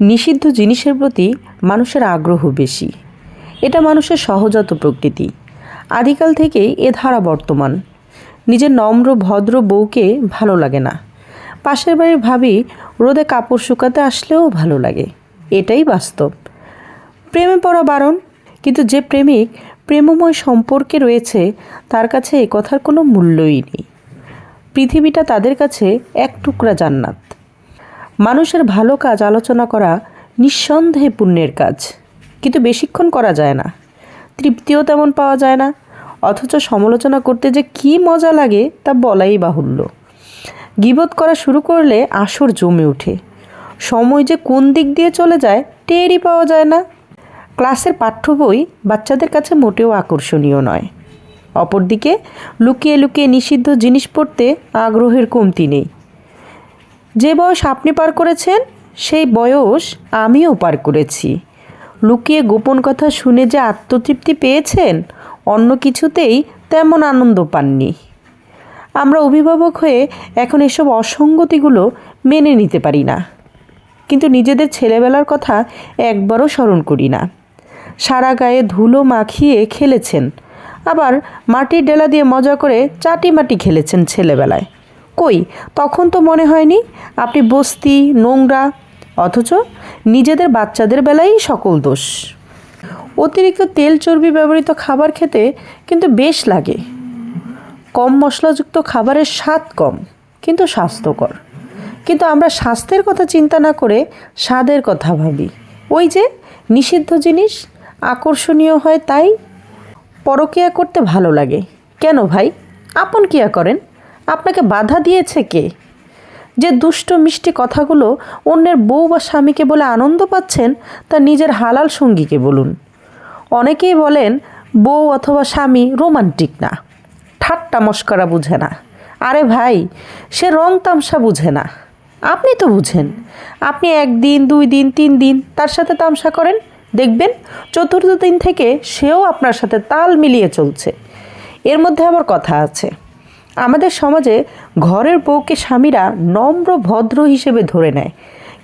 নিষিদ্ধ জিনিসের প্রতি মানুষের আগ্রহ বেশি। এটা মানুষের সহজাত প্রকৃতি। আদিকাল থেকেই এ ধারা বর্তমান। নিজের নম্র, ভদ্র বউকে ভালো লাগে না। পাশের বাড়ির ভাবি রোদে কাপড় শুকাতে আসলেও ভালো লাগে। এটাই বাস্তব। প্রেমে পড়া বারণ, কিন্তু যে প্রেমিক প্রেমময় সম্পর্কে রয়েছে, তার কাছে এ কথার কোনো মূল্যই নেই। পৃথিবীটা তাদের কাছে এক টুকরা জান্নাত। মানুষের ভালো কাজ আলোচনা করা নিঃসন্দেহে পুণ্যের কাজ। কিন্তু বেশিক্ষণ করা যায় না। তৃপ্তিও তেমন পাওয়া যায় না। অথচ সমালোচনা করতে যে কী মজা লাগে তা বলাই বাহুল্য। গিবত করা শুরু করলে আসর জমে ওঠে। সময় যে কোন দিক দিয়ে চলে যায় টেরই পাওয়া যায় না। ক্লাসের পাঠ্য বই বাচ্চাদের কাছে মোটেও আকর্ষণীয় নয়। অপরদিকে লুকিয়ে লুকিয়ে নিষিদ্ধ জিনিস পড়তে আগ্রহের কমতি নেই। যে বয়স আপনি পার করেছেন, সেই বয়স আমিও পার করেছি। লুকিয়ে গোপন কথা শুনে যে আত্মতৃপ্তি পেয়েছেন, অন্য কিছুতেই তেমন আনন্দ পাননি। আমরা অভিভাবক হয়ে এখন এসব অসঙ্গতিগুলো মেনে নিতে পারি না। কিন্তু নিজেদের ছেলেবেলার কথা একবারও স্মরণ করি না। সারা গায়ে ধুলো মাখিয়ে খেলেছেন, আবার মাটির ডেলা দিয়ে মজা করে চাটি মাটি খেলেছেন ছেলেবেলায়। কই? তখন তো মনে হয়নি। আপনি বস্তি, নোংরা, অথচ নিজেদের বাচ্চাদের বেলায় সকল দোষ। অতিরিক্ত তেল চর্বি ব্যবহৃত খাবার খেতে কিন্তু বেশ লাগে। কম মশলাযুক্ত খাবারের স্বাদ কম, কিন্তু স্বাস্থ্যকর। কিন্তু আমরা স্বাস্থ্যের কথা চিন্তা না করে স্বাদের কথা ভাবি। ওই যে নিষিদ্ধ জিনিস আকর্ষণীয় হয় তাই পরকিয়া করতে ভালো লাগে। কেন ভাই? আপন কিয়া করেন? আপনাকে বাধা দিয়েছে কে? যে দুষ্ট মিষ্টি কথাগুলো অন্যের বউ বা স্বামীকে বলে আনন্দ পাচ্ছেন, তা নিজের হালাল সঙ্গীকে বলুন। অনেকেই বলেন, বউ অথবা স্বামী রোমান্টিক না। ঠাট্টা মস্করা বুঝে না। আরে ভাই, সে রং তামসা বুঝে না। আপনি তো বুঝেন। আপনি একদিন, দুই দিন, তিন দিন তার সাথে তামসা করেন। দেখবেন, চতুর্থ দিন থেকে সেও আপনার সাথে তাল মিলিয়ে চলছে। এর মধ্যে আবার কথা আছে। আমাদের সমাজে ঘরের বউকে স্বামীরা নম্র, ভদ্র হিসেবে ধরে নেয়।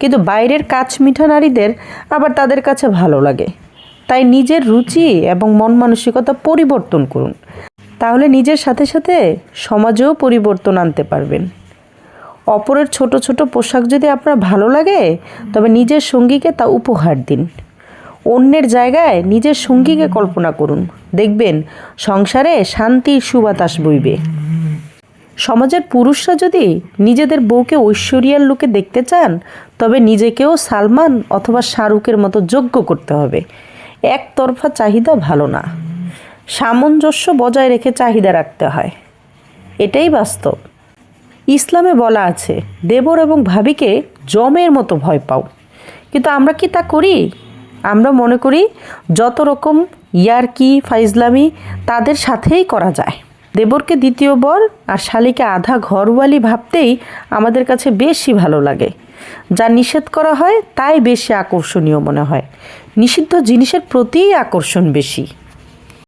কিন্তু বাইরের কাছ মিঠা নারীদের আবার তাদের কাছে ভালো লাগে। তাই নিজের রুচি এবং মন মানসিকতা পরিবর্তন করুন। তাহলে নিজের সাথে সাথে সমাজেও পরিবর্তন আনতে পারবেন। অপরের ছোট ছোট পোশাক যদি আপনার ভালো লাগে, তবে নিজের সঙ্গীকে তা উপহার দিন। অন্যের জায়গায় নিজের সঙ্গীকে কল্পনা করুন। দেখবেন সংসারে শান্তির সুবাতাস বইবে। সমাজের পুরুষরা যদি নিজেদের বউকে ঐশ্বরিয়ার লোকে দেখতে চান, তবে নিজেকেও সালমান অথবা শাহরুখের মতো যোগ্য করতে হবে। একতরফা চাহিদা ভালো না। সামঞ্জস্য বজায় রেখে চাহিদা রাখতে হয়। এটাই বাস্তব। ইসলামে বলা আছে, দেবর এবং ভাবিকে জমের মতো ভয় পাও। কিন্তু আমরা কি তা করি? আমরা মনে করি যত রকম ইয়ারকি, ফাইজলামি তাদের সাথেই করা যায়। দেবরকে দ্বিতীয় বর আর শালিকে আধা ঘরওয়ালি ভাবতেই আমাদের কাছে বেশি ভালো লাগে। যা নিষেধ করা হয়, তাই বেশি আকর্ষণীয় মনে হয়। নিষিদ্ধ জিনিসের প্রতিই আকর্ষণ বেশি।